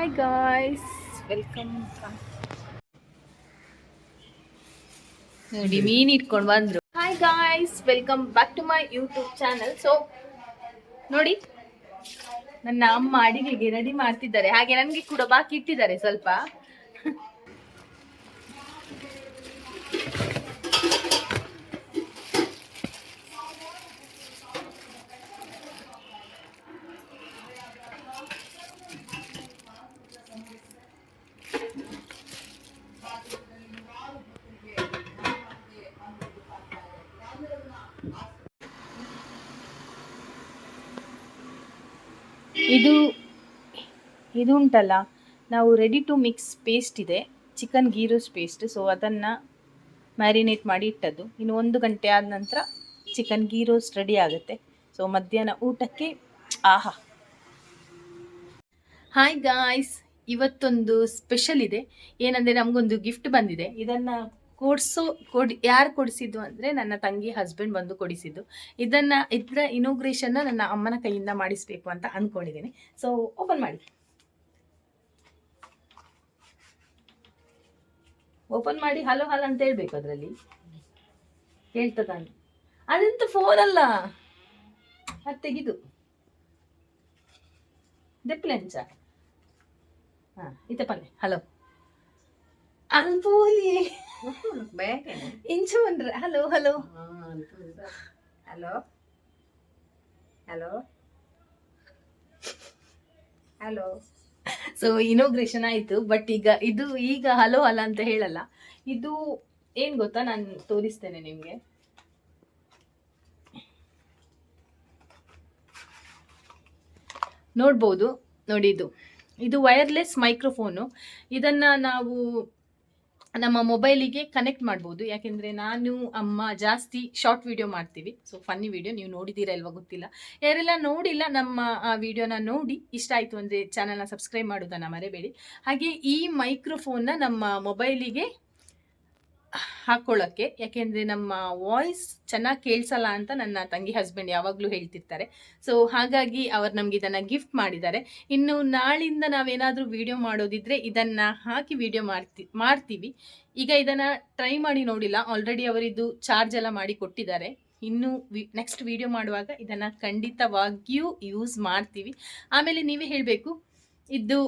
Hi guys welcome ನೋಡಿ ಮೀನ್ ಇಟ್ಕೊಂಡು ಬಂದ್ರು. Hi guys welcome back to my YouTube channel so ನೋಡಿ ನನ್ನ ಅಮ್ಮ ಅಡಿಗೆಗೆ ರೆಡಿ ಮಾಡ್ತಿದ್ದಾರೆ. ಹಾಗೆ ನನಗೆ ಕೂಡ ಬಾಕಿ ಇಟ್ಟಿದ್ದಾರೆ ಸ್ವಲ್ಪ. ಇದು ಇದು ಉಂಟಲ್ಲ ನಾವು ರೆಡಿ ಟು ಮಿಕ್ಸ್ ಪೇಸ್ಟ್ ಇದೆ chicken ghee roast paste so ಅದನ್ನು ಮ್ಯಾರಿನೇಟ್ ಮಾಡಿ ಇಟ್ಟದ್ದು. ಇನ್ನು ಒಂದು ಗಂಟೆ ಆದ ನಂತರ ಚಿಕನ್ ಗೀ ರೋಸ್ಟ್ ರೆಡಿ ಆಗುತ್ತೆ. ಸೊ ಮಧ್ಯಾಹ್ನ ಊಟಕ್ಕೆ, ಆಹಾ. ಹಾಯ್ ಗಾಯ್ಸ್ ಇವತ್ತೊಂದು ಸ್ಪೆಷಲ್ ಇದೆ. ಏನಂದರೆ ನಮಗೊಂದು ಗಿಫ್ಟ್ ಬಂದಿದೆ. ಇದನ್ನು ಕೊಡಿಸೋ, ಕೊಡಿ, ಯಾರು ಕೊಡಿಸಿದ್ದು ಅಂದರೆ ನನ್ನ ತಂಗಿ ಹಸ್ಬೆಂಡ್ ಬಂದು ಕೊಡಿಸಿದ್ದು. ಇದನ್ನು, ಇದರ ಇನೋಗ್ರೇಷನ್ನ ನನ್ನ ಅಮ್ಮನ ಕೈಯಿಂದ ಮಾಡಿಸ್ಬೇಕು ಅಂತ ಅಂದ್ಕೊಂಡಿದ್ದೀನಿ ಸೊ ಓಪನ್ ಮಾಡಿ. ಓಪನ್ ಮಾಡಿ, ಹಲೋ ಹಲೋ ಅಂತ ಹೇಳ್ಬೇಕು ಅದರಲ್ಲಿ. ಹೇಳ್ತದ ಅದಂತ ಫೋನ್ ಅಲ್ಲ. ಅದು ತೆಗಿದು. ದೆಪ್ಲೆಂಚ ಹಾಂ, ಇತ್ತ ಪನ್ನೆ ಹಲೋ. ಅಲ್ಬೋಲಿ. ಇಂಚು ಅಂದ್ರೆ. Hello hello hello hello hello so inauguration ಆಯಿತು ಬಟ್ ಈಗ ಇದು ಈಗ ಹಲೋ ಅಲ್ಲ ಅಂತ ಹೇಳಲ್ಲ. ಇದು ಏನು ಗೊತ್ತಾ? ನಾನು ತೋರಿಸ್ತೇನೆ ನಿಮಗೆ. ನೋಡ್ಬೋದು ನೋಡಿ ಇದು ಇದು ವೈರ್ಲೆಸ್ ಮೈಕ್ರೋಫೋನು ಇದನ್ನು ನಾವು ನಮ್ಮ ಮೊಬೈಲಿಗೆ ಕನೆಕ್ಟ್ ಮಾಡ್ಬೋದು. ಯಾಕೆಂದರೆ ನಾನು, ಅಮ್ಮ ಜಾಸ್ತಿ ಶಾರ್ಟ್ ವಿಡಿಯೋ ಮಾಡ್ತೀವಿ. ಸೊ ಫನ್ನಿ ವಿಡಿಯೋ ನೀವು ನೋಡಿದ್ದೀರಾ ಇಲ್ವಾ ಗೊತ್ತಿಲ್ಲ. ಯಾರೆಲ್ಲ ನೋಡಿಲ್ಲ ನಮ್ಮ, ಆ ವಿಡಿಯೋನ ನೋಡಿ ಇಷ್ಟ ಆಯಿತು ಅಂದರೆ ಚಾನಲ್ನ ಸಬ್ಸ್ಕ್ರೈಬ್ ಮಾಡೋದನ್ನು ಮರೆಬೇಡಿ. ಹಾಗೆ ಈ ಮೈಕ್ರೋಫೋನ್ನ ನಮ್ಮ ಮೊಬೈಲಿಗೆ ಹಾಕೊಳ್ಳೋಕ್ಕೆ. ಯಾಕೆಂದರೆ ನಮ್ಮ ವಾಯ್ಸ್ ಚೆನ್ನಾಗಿ ಕೇಳಿಸಲ್ಲ ಅಂತ ನನ್ನ ತಂಗಿ ಹಸ್ಬೆಂಡ್ ಯಾವಾಗಲೂ ಹೇಳ್ತಿರ್ತಾರೆ. ಸೊ ಹಾಗಾಗಿ ಅವರು ನಮಗೆ ಇದನ್ನು ಗಿಫ್ಟ್ ಮಾಡಿದ್ದಾರೆ. ಇನ್ನು ನಾಳಿಂದ ನಾವೇನಾದರೂ ವಿಡಿಯೋ ಮಾಡೋದಿದ್ರೆ ಇದನ್ನು ಹಾಕಿ ವಿಡಿಯೋ ಮಾಡ್ತಿ, ಮಾಡ್ತೀವಿ. ಈಗ ಇದನ್ನು ಟ್ರೈ ಮಾಡಿ ನೋಡಿಲ್ಲ. ಆಲ್ರೆಡಿ ಅವರಿದ್ದು ಚಾರ್ಜ್ ಎಲ್ಲ ಮಾಡಿ ಕೊಟ್ಟಿದ್ದಾರೆ. ಇನ್ನು ವಿ ನೆಕ್ಸ್ಟ್ ವಿಡಿಯೋ ಮಾಡುವಾಗ ಇದನ್ನು ಖಂಡಿತವಾಗಿಯೂ ಯೂಸ್ ಮಾಡ್ತೀವಿ. ಆಮೇಲೆ ನೀವೇ ಹೇಳಬೇಕು, ಇದು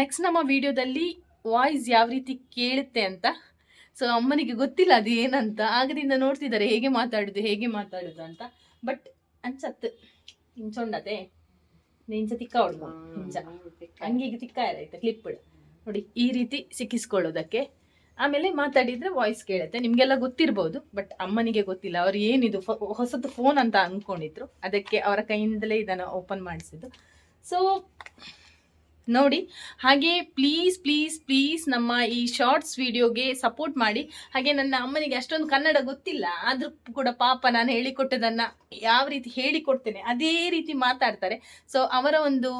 ನೆಕ್ಸ್ಟ್ ನಮ್ಮ ವಿಡಿಯೋದಲ್ಲಿ ವಾಯ್ಸ್ ಯಾವ ರೀತಿ ಕೇಳುತ್ತೆ ಅಂತ. ಸೊ ಅಮ್ಮನಿಗೆ ಗೊತ್ತಿಲ್ಲ ಅದು ಏನಂತ ಆಗದಿಂದ ನೋಡ್ತಿದ್ದಾರೆ ಹೇಗೆ ಮಾತಾಡುದು ಹೇಗೆ ಮಾತಾಡುದು ಅಂತ. ಬಟ್ ಅನ್ಸತ್. ಹಿಂಚೊಂಡತೆ ಇಂಚ ತಿಕ್ಕ ಹೊಡ್ದು ಹಿಂಚ ಹಂಗೀಗ ತಿಕ್ಕ ಇರೈತೆ ಕ್ಲಿಪ್ ನೋಡಿ ಈ ರೀತಿ ಸಿಕ್ಕಿಸ್ಕೊಳ್ಳೋದಕ್ಕೆ. ಆಮೇಲೆ ಮಾತಾಡಿದ್ರೆ ವಾಯ್ಸ್ ಕೇಳುತ್ತೆ. ನಿಮಗೆಲ್ಲ ಗೊತ್ತಿರ್ಬೋದು ಬಟ್ ಅಮ್ಮನಿಗೆ ಗೊತ್ತಿಲ್ಲ. ಅವ್ರು ಏನಿದು ಹೊಸದು ಫೋನ್ ಅಂತ ಅಂದ್ಕೊಂಡಿದ್ರು. ಅದಕ್ಕೆ ಅವರ ಕೈಯಿಂದಲೇ ಇದನ್ನು ಓಪನ್ ಮಾಡಿಸಿದ್ದು. ಸೊ ನೋಡಿ. ಹಾಗೆ ಪ್ಲೀಸ್ ಪ್ಲೀಸ್ ಪ್ಲೀಸ್ ನಮ್ಮ ಈ ಶಾರ್ಟ್ಸ್ ವಿಡಿಯೋಗೆ ಸಪೋರ್ಟ್ ಮಾಡಿ. ಹಾಗೆ ನನ್ನ ಅಮ್ಮನಿಗೆ ಅಷ್ಟೊಂದು ಕನ್ನಡ ಗೊತ್ತಿಲ್ಲ. ಆದರೂ ಕೂಡ ಪಾಪ ನಾನು ಹೇಳಿಕೊಟ್ಟದನ್ನು ಯಾವ ರೀತಿ ಹೇಳಿಕೊಡ್ತೇನೆ ಅದೇ ರೀತಿ ಮಾತಾಡ್ತಾರೆ. ಸೊ ಅವರ ಒಂದು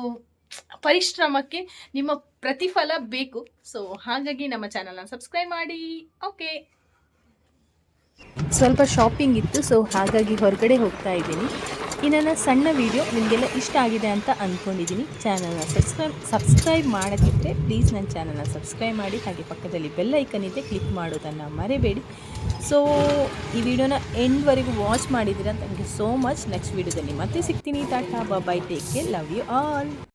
ಪರಿಶ್ರಮಕ್ಕೆ ನಿಮ್ಮ ಪ್ರತಿಫಲ ಬೇಕು. ಸೊ ಹಾಗಾಗಿ ನಮ್ಮ ಚಾನಲ್ನ ಸಬ್ಸ್ಕ್ರೈಬ್ ಮಾಡಿ. ಓಕೆ ಸ್ವಲ್ಪ ಶಾಪಿಂಗ್ ಇತ್ತು ಸೊ ಹಾಗಾಗಿ ಹೊರಗಡೆ ಹೋಗ್ತಾ ಇದ್ದೀನಿ. ಈ ನನ್ನ ಸಣ್ಣ ವೀಡಿಯೋ ನಿಮಗೆಲ್ಲ ಇಷ್ಟ ಆಗಿದೆ ಅಂತ ಅಂದ್ಕೊಂಡಿದ್ದೀನಿ ಚಾನಲ್ನ ಸಬ್ಸ್ಕ್ರೈಬ್ ಸಬ್ಸ್ಕ್ರೈಬ್ ಮಾಡೋದಿದ್ದರೆ ಪ್ಲೀಸ್ ನನ್ನ ಚಾನಲ್ನ ಸಬ್ಸ್ಕ್ರೈಬ್ ಮಾಡಿ. ಹಾಗೆ ಪಕ್ಕದಲ್ಲಿ ಬೆಲ್ ಐಕನ್ ಇದೆ ಕ್ಲಿಕ್ ಮಾಡೋದನ್ನು ಮರೆಯಬೇಡಿ ಸೊ ಈ ವಿಡಿಯೋನ ಎಂಡ್ವರೆಗೂ ವಾಚ್ ಮಾಡಿದ್ದೀರಾ thank you so much next ವೀಡಿಯೋದಲ್ಲಿ ಮತ್ತೆ ಸಿಗ್ತೀನಿ. Tata bye take care love you all